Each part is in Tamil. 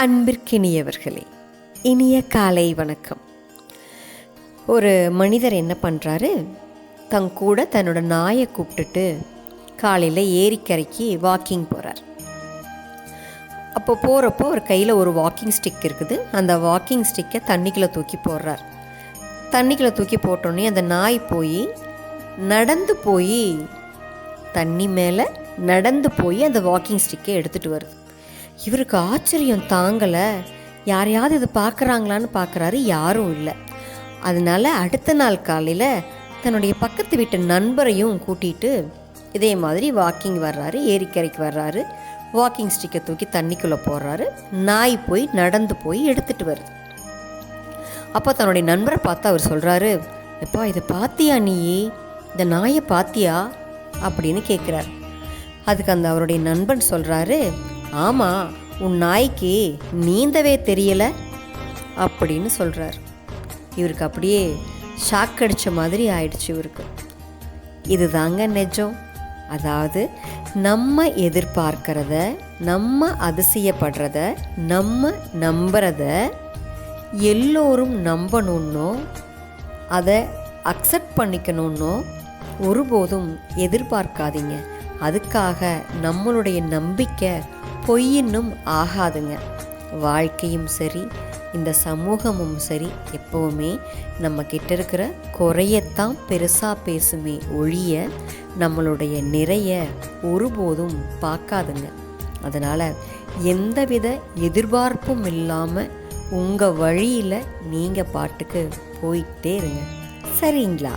அன்பிற்கினியவர்களே இனிய காலை வணக்கம். ஒரு மனிதர் என்ன பண்ணுறாரு தன் கூட தன்னோட நாயை கூப்பிட்டுட்டு காலையில் ஏரிக்கரைக்கு வாக்கிங் போகிறார் அப்போ போகிறப்போ ஒரு கையில் ஒரு வாக்கிங் ஸ்டிக் இருக்குது. அந்த வாக்கிங் ஸ்டிக்கை தண்ணிக்குள்ளே தூக்கி போடுறார். தண்ணிக்குள்ளே தூக்கி போட்டோன்னே அந்த நாய் போய் நடந்து போய் தண்ணி மேலே நடந்து போய் அந்த வாக்கிங் ஸ்டிக்கை எடுத்துகிட்டு வருது. இவருக்கு ஆச்சரியம் தாங்கலை. யாரையாவது இது பார்க்குறாங்களான்னு பார்க்குறாரு யாரும் இல்லை. அதனால அடுத்த நாள் காலையில் தன்னுடைய பக்கத்து வீட்டு நண்பரையும் கூட்டிகிட்டு இதே மாதிரி வாக்கிங் வர்றாரு ஏரிக்கரைக்கு வர்றாரு. வாக்கிங் ஸ்டிக்கை தூக்கி தண்ணிக்குள்ளே போடுறாரு. நாய் போய் நடந்து போய் எடுத்துகிட்டு வருது. அப்போ தன்னுடைய நண்பரை பார்த்து அவர் சொல்கிறாரு எப்பா இதை பார்த்தியா நீ இந்த நாயை பார்த்தியா? அப்படின்னு கேட்குறாரு அதுக்கு அந்த அவருடைய நண்பன் சொல்கிறாரு ஆமாம் உன் நாய்க்கு நீந்தவே தெரியல அப்படின்னு சொல்கிறார் இவருக்கு அப்படியே ஷாக் அடித்த மாதிரி ஆயிடுச்சு இவருக்கு. இதுதாங்க நிஜம். அதாவது நம்ம எதிர்பார்க்கிறத நம்ம அதிசயப்படுறத நம்ம நம்புறத எல்லோரும் நம்பணுன்னோ அதை அக்செப்ட் பண்ணிக்கணுன்னோ ஒருபோதும் எதிர்பார்க்காதீங்க. அதுக்காக நம்மளுடைய நம்பிக்கை பொய்யின்னும் ஆகாதுங்க. வாழ்க்கையும் சரி இந்த சமூகமும் சரி எப்போவுமே நம்ம கிட்ட இருக்கிற குறையத்தான் பெருசாக பேசுமே ஒழிய நம்மளுடைய நிறைய ஒருபோதும் பார்க்காதுங்க. அதனால் எந்தவித எதிர்பார்ப்பும் இல்லாமல் உங்கள் வழியில் நீங்கள் பாட்டுக்கு போயிட்டே இருங்க. சரிங்களா?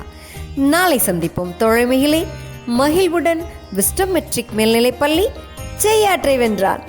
நாளை சந்திப்போம். தோழமைகளே மகிழ்வுடன் விஸ்டம் மெட்ரிக் மேல்நிலைப்பள்ளி செய்யாற்றை வென்றான்